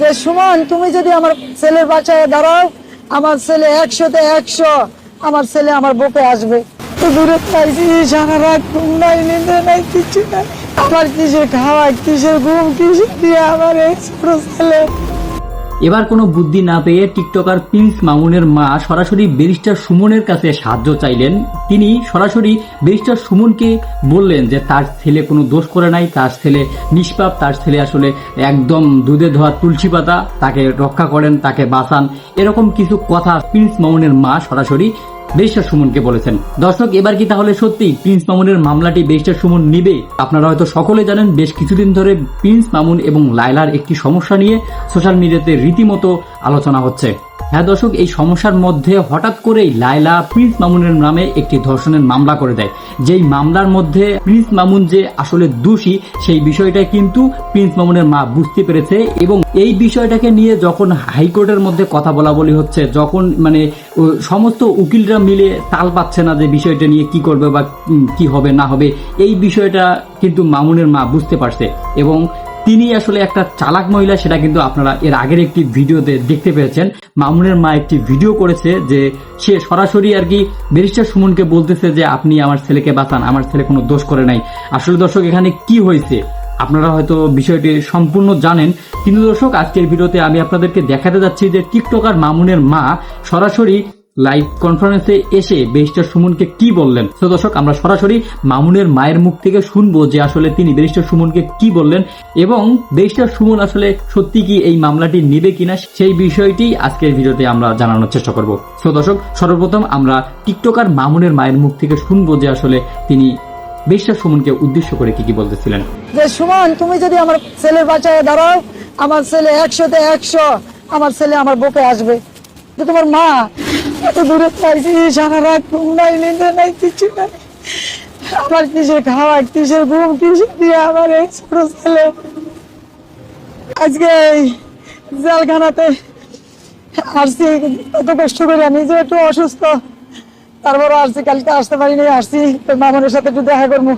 যে সুমন, তুমি যদি আমার ছেলের বাচ্চায় দাঁড়াও, আমার ছেলে একশোতে একশো, আমার ছেলে আমার বুকে আসবে। তো দূরে কিছু নাই। আমার কিসের খাওয়া কিসের ঘুম, কিসের দিয়ে আমার এই ছেলে? এবার কোনো বুদ্ধি না পেয়ে টিকটকার প্রিন্স মামুনের মা সরাসরি ব্যারিস্টার সুমনের কাছে সাহায্য চাইলেন। তিনি সরাসরি ব্যারিস্টার সুমনকে বললেন যে, তার ছেলে কোনো দোষ করে নাই, তার ছেলে নিষ্পাপ, তার ছেলে আসলে একদম দুধে ধোয়া তুলসী পাতা, তাকে রক্ষা করেন, তাকে বাঁচান। এরকম কিছু কথা প্রিন্স মামুনের মা সরাসরি বেরিস্টার সুমনকে বলেছেন। দর্শক, এবার কি তাহলে সত্যি প্রিন্স মামুনের মামলাটি বেরিস্টার সুমন নিবে? আপনারা হয়তো সকলে জানেন, বেশ কিছুদিন ধরে প্রিন্স মামুন এবং লায়লার একটি সমস্যা নিয়ে সোশ্যাল মিডিয়াতে রীতিমতো আলোচনা হচ্ছে। হ্যাঁ দর্শক, এই সমস্যার মধ্যে হঠাৎ করেই লায়লা প্রিন্স মামুনের নামে একটি ধর্ষণের মামলা করে দেয়। যেই মামলার মধ্যে প্রিন্স মামুন যে আসলে দোষী, সেই বিষয়টা কিন্তু প্রিন্স মামুনের মা বুঝতে পেরেছে এবং এই বিষয়টাকে নিয়ে যখন হাইকোর্টের মধ্যে কথা বলা বলি হচ্ছে, যখন মানে সমস্ত উকিলরা মিলে তাল পাচ্ছে না যে বিষয়টা নিয়ে কি করবে বা কি হবে, না হবে, এই বিষয়টা কিন্তু মামুনের মা বুঝতে পারছে। এবং তিনি আসলে একটা চালাক মহিলা, সেটা কিন্তু আপনারা এর আগের একটি ভিডিওতে দেখতে পেয়েছেন। মামুনের মা একটি ভিডিও করেছে যে সে সরাসরি আর কি ব্যারিস্টার সুমনকে বলতেছে যে, আপনি আমার ছেলেকে বাঁচান, আমার ছেলে কোনো দোষ করে নাই। আসলে দর্শক, এখানে কি হয়েছে? আপনারা হয়তো বিষয়টি সম্পূর্ণ জানেন। কিন্তু দর্শক, আজকের ভিডিওতে আমি আপনাদেরকে দেখাতে যাচ্ছি যে টিকটকার মামুনের মা সরাসরি লাইভ কনফারেন্সে এসে ব্যারিস্টার সুমনকে কি বললেন? তো দর্শক, আমরা সরাসরি মামুনের মায়ের মুখ থেকে শুনব যে আসলে তিনি ব্যারিস্টার সুমনকে কি বললেন এবং ব্যারিস্টার সুমন আসলে সত্যি কি এই মামলাটি নেবে কিনা সেই বিষয়টি আজকের ভিডিওতে আমরা জানানোর চেষ্টা করব। তো দর্শক, সর্বপ্রথম আমরা টিকটকার মামুনের মায়ের মুখ থেকে শুনব যে আসলে তিনি ব্যারিস্টার সুমনকে উদ্দেশ্য করে কি কি বলতেছিলেন। যে সুমন, তুমি যদি আমার ছেলের বাঁচায় দাঁড়াও, আমার ছেলে একশোতে একশো, আমার ছেলে আমার বুকে আসবে। যে তোমার মা এত দূরে পাইছি সারা রাত ঘুম নিন্দে নাই কিছু নাই। আমার কিসের খাওয়া কিসের ঘুম, কিসের দিয়ে আমার ছেলে? আজকে জেলখানাতে আসছি, এত কষ্ট করে নিজে একটু অসুস্থ। তারপরও আসছি, কালকে আসতে পারি নাই আসছি। তোর মামনের সাথে একটু দেখা করব।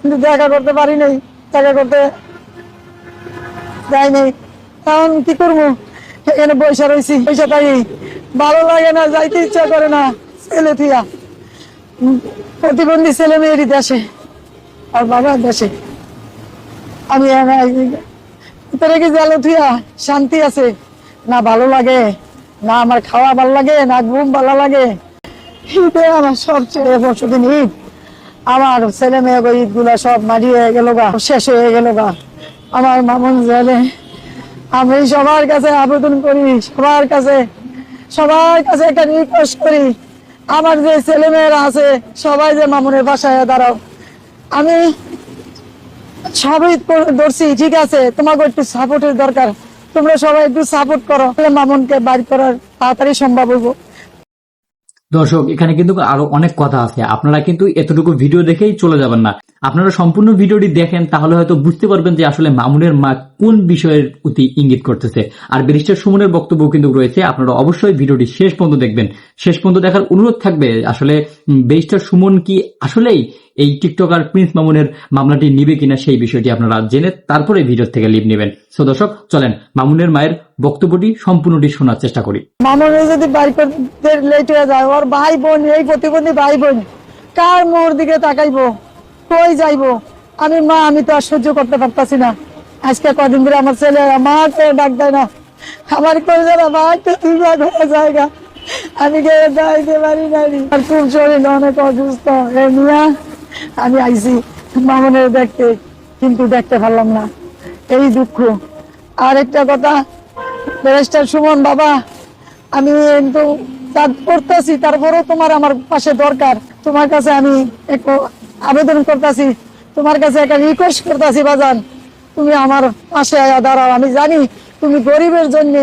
কিন্তু দেখা করতে পারি নাই, দেখা করতে যাই নাই। এখন কি করব? এখানে পয়সা রয়েছি পয়সা পাই ভালো লাগে না, যাইতে ইচ্ছা করে না, ছেলে থিয়া প্রতিবন্ধী ছেলে মেয়েরই দেশে, আর বাবা দেশে। আমি ভিতরে কি জালো থিয়া শান্তি আছে? না ভালো লাগে? না আমার খাওয়া ভালো লাগে? না ঘুম ভালো লাগে? ঈদে আমার সবচেয়ে পরশুদিন ঈদ। আমার ছেলে মেয়ে ঈদগুলা সব মারিয়ে গেল গা, শেষ হয়ে গেল গা। আমার মামুন জেলে আমি সবার কাছে আবেদন করি, সবার কাছে সবার কাছে একটা রিকোয়েস্ট করি। আমার যে ছেলে মেয়েরা আছে, সবাই যে মামুনের বাসায় দাঁড়াও। আমি সবই ধরছি, ঠিক আছে, তোমাকে একটু সাপোর্টের দরকার। তোমরা সবাই একটু সাপোর্ট করো মামুনকে বাড়ি করার তাড়াতাড়ি সম্ভব হইব। দর্শক, এখানে কিন্তু আরও অনেক কথা আছে। আপনারা কিন্তু এতটুকু ভিডিও দেখেই চলে যাবেন না। আপনারা সম্পূর্ণ ভিডিওটি দেখেন, তাহলে হয়তো বুঝতে পারবেন যে আসলে মামুনের মা কোন বিষয়ের প্রতি ইঙ্গিত করতেছে। আর ব্যারিস্টার সুমনের বক্তব্য কিন্তু রয়েছে, আপনারা অবশ্যই ভিডিওটি শেষ পর্যন্ত দেখবেন। শেষ পর্যন্ত দেখার অনুরোধ থাকবে, আসলে ব্যারিস্টার সুমন কি আসলেই এই টিকটকার প্রিন্স মামুনের মামলাটি নিবে কিনা সেই বিষয়টি আপনারা জেনে তারপরে ভিডিও থেকে লিভ নেবেন। সো দর্শক, চলেন, মামুনের মায়ের বক্তব্যটি সম্পূর্ণটি শোনার চেষ্টা করি। মামুনের যদি বাড়ি লেট হয়ে যায়, ওর ভাই বোন, এই প্রতিবন্ধী ভাই বোন, কার মোর দিকে তাকাইবো? কই যাইবো? আমি মা, আমি তো আর সহ্য করতে পারতাছি না। আজকে কদিন ধরে আমার ছেলে মা কে ডাক দেয় না? আমার কই যারা মা একটু দুর্বল হয়ে জায়গা আমি কে যাইতে পারি নাই আর খুব শরীর অনেক অসুস্থ। নিয়ে আমি আইছি মামুনের দেখতে, কিন্তু দেখতে পারলাম না। এই দুঃখ। আর একটা কথা, ব্যারিস্টার সুমন বাবা, আমি কিন্তু করতেছি, তারপরেও তোমার আমার পাশে দরকার। তোমার কাছে আমি একটু আবেদন করতেছি, তোমার কাছে একটা রিকোয়েস্ট করতেছি, বাজান। তুমি আমার পাশে আয়া দাঁড়াও, আমি জানি তুমি গরিবের জন্য,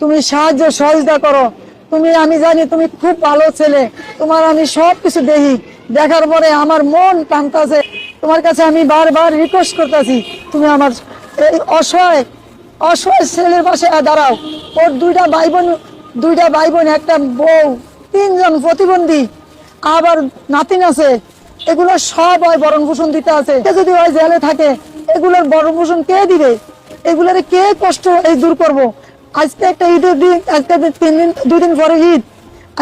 তুমি সাহায্য সহযোগিতা করো। তুমি, আমি জানি তুমি খুব ভালো ছেলে, তোমার আমি সব কিছু দেখি। দেখার পরে আমার মন টানতাছে তোমার কাছে আমি বারবার রিকোয়েস্ট করতেছি, তুমি আমার এই অসহায় অসহায় ছেলের পাশে দাঁড়াও। ওর দুইটা ভাই বোন দুইটা ভাই বোন একটা বউ, তিনজন প্রতিবন্ধী, আবার নাতিন আছে। এগুলো সব হয় বরণ পোষণ দিতে আছে। যদি ওই জেলে থাকে, এগুলোর বরণ পোষণ কে দিবে? এগুলারে কে কষ্ট এই দূর করব? আজকে একটা ঈদের দিন, আজকে তিন দিন, দুই দিন পরে ঈদ।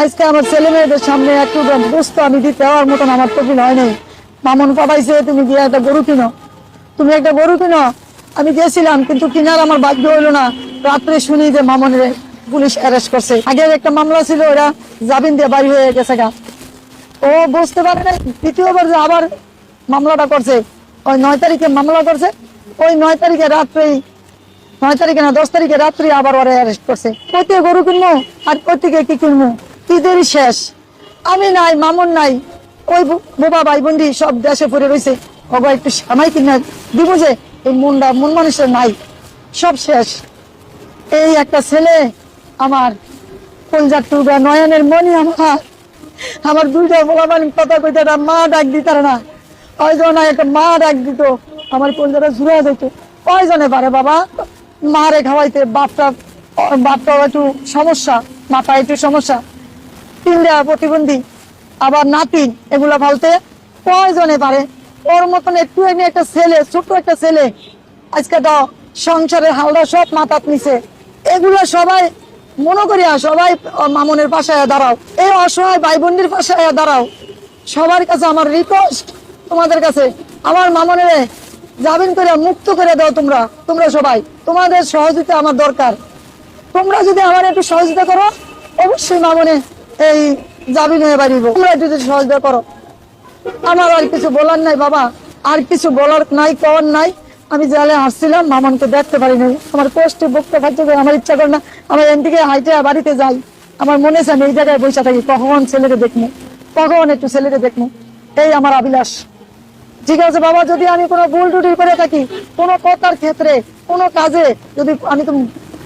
আজকে আমার ছেলে মেয়েদের সামনে একটু বুঝতো আমি দিতে হওয়ার মতন আমার কঠিন হয় নাই। মামন পাঠাইছে তুমি গিয়ে একটা গরু কিনো। তুমি একটা গরু কিনো। আমি গেছিলাম, কিন্তু কিনার আমার বাধ্য হইল না। রাত্রে শুনি যে মামনের পুলিশ অ্যারেস্ট করছে। আগের একটা মামলা ছিল ওরা জামিন দিয়ে বাড়ি হয়ে গেছে গা। ও বুঝতে পারে না দ্বিতীয়বার যে আবার মামলাটা করছে। ওই নয় তারিখে মামলা করছে, ওই নয় তারিখে রাত্রেই, নয় তারিখে না, দশ তারিখে রাত্রি আবার ওরা অ্যারেস্ট করছে। কোথায় গরু কিনবো আর কোথেকে কি কিনবো ঈদেরই শেষ। আমি নাই, মামুন নাই, ওই বোবা ভাই বন্দি সব দেশে পড়ে রয়েছে ওগো একটু সামাই কিনে দিব যে, এই মনটা মন মানুষের নাই, সব শেষ। এই একটা ছেলে আমার, কলজার টুকরা নয়নের মনি আমার। আমার দুইটা বলাবানি কথা কইতে একটা মা ডাক দিতার না। কয়জন একটা মা ডাক দিত, আমার কলজাটা জুড়ে দিত কয়জনে পারে বাবা? মারে খাওয়াইতে, বাপটা বাপটা একটু সমস্যা, মাথা একটু সমস্যা। তিনটা প্রতিবন্ধী, আবার নাতি, এগুলা ফালতে কয়জনে পারে? ওর মতন একটু এনে একটা ছেলে, ছোট্ট একটা ছেলে, আজকে দাও, সংসারের হালদা সব মাথাত নিছে। এগুলা সবাই মনে করিয়া সবাই মামনের পাশে দাঁড়াও। এই অসহায় ভাই বোনদের পাশে দাঁড়াও। সবার কাছে আমার রিকোয়েস্ট তোমাদের কাছে। আমার মামনের জামিন করে মুক্ত করে দাও তোমরা তোমরা সবাই। তোমাদের সহযোগিতা আমার দরকার। তোমরা যদি আমার একটু সহযোগিতা করো, অবশ্যই মামনে এই জামিন হয়ে বাড়িব। তোমরা যদি সহযোগিতা করো। আমার আর কিছু বলার নাই বাবা। আর কিছু বলার নাই, কওয়ার নাই। আমি জেলে হাসছিলাম মামনকে দেখতে পারি নাই আমার কষ্টে খাইতে করে আমার ইচ্ছা করে না, আমার এন থেকে হাইটে বাড়িতে যাই। আমার মনে আমি এই জায়গায় বসে থাকি, কখন ছেলেকে দেখব কখন একটু ছেলেকে দেখব এই আমার অভিলাষ। ঠিক আছে বাবা, যদি আমি কোনো ভুল টুটি করে থাকি, কোনো কথার ক্ষেত্রে, কোনো কাজে, যদি আমি তো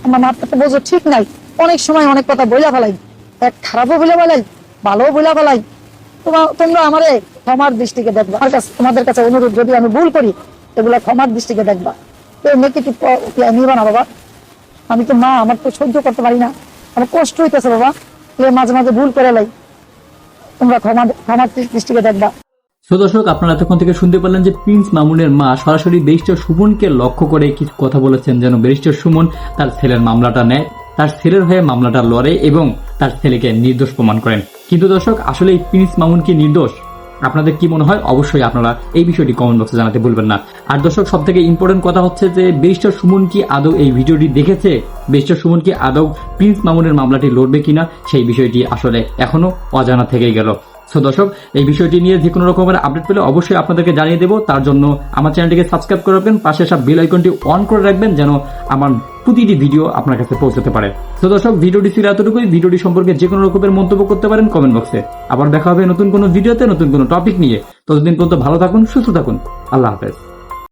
আমার মাথাটা বোঝো ঠিক নাই, অনেক সময় অনেক কথা বইলা ফেলাই। এক খারাপও বলে ফেলাই, ভালোও বইলা ফেলাই। তোমার আমারে ক্ষমার দৃষ্টিকে দেখবা। আমার কাছে তোমাদের কাছে অনুরোধ, যদি আমি ভুল করি এগুলা ক্ষমার দৃষ্টিকে দেখবা। কেউ নেগেটিভ নিবা না বাবা। আমি তো মা, আমার তো সহ্য করতে পারি না। আমার কষ্ট হইতেছে বাবা। এ মাঝে মাঝে ভুল করে লাই। তোমরা ক্ষমা ক্ষমার দৃষ্টিকে দেখবা। সো দর্শক, আপনারা এতক্ষণ থেকে শুনতে পারলেন যে প্রিন্স মামুনের মা সরাসরি ব্যারিস্টার সুমনকে লক্ষ্য করে কিছু কথা বলেছেন যেন ব্যারিস্টার সুমন তার ছেলের মামলাটা নেয়, তার ছেলের হয়ে মামলাটা লড়ে এবং তার ছেলেকে নির্দোষ প্রমাণ করেন। কিন্তু দর্শক আসলে এই প্রিন্স মামুন কি নির্দোষ? আপনাদের কি মনে হয়? অবশ্যই আপনারা এই বিষয়টি কমেন্ট বক্সে জানাতে ভুলবেন না। আর দর্শক সব থেকে ইম্পর্টেন্ট কথা হচ্ছে যে, ব্যারিস্টার সুমন কি আদৌ এই ভিডিওটি দেখেছে? ব্যারিস্টার সুমন কি আদৌ প্রিন্স মামুনের মামলাটি লড়বে কিনা? সেই বিষয়টি আসলে এখনও অজানা থেকেই গেল। সো দর্শক, এই বিষয়টি নিয়ে যে কোনো রকমের আপডেট পেলে অবশ্যই আপনাদেরকে জানিয়ে দেবো। তার জন্য আমার চ্যানেলটিকে সাবস্ক্রাইব করে রাখবেন। পাশে সব বেল আইকনটি অন করে রাখবেন যেন আমার প্রতিটি ভিডিও আপনার কাছে পৌঁছাতে পারে। তো দর্শক, ভিডিওটি ছিল এতটুকুই। ভিডিওটি সম্পর্কে যে কোনো রকমের মন্তব্য করতে পারেন কমেন্ট বক্সে। আবার দেখা হবে নতুন কোনো ভিডিওতে নতুন কোনো টপিক নিয়ে। ততদিন পর্যন্ত ভালো থাকুন, সুস্থ থাকুন। আল্লাহ হাফেজ।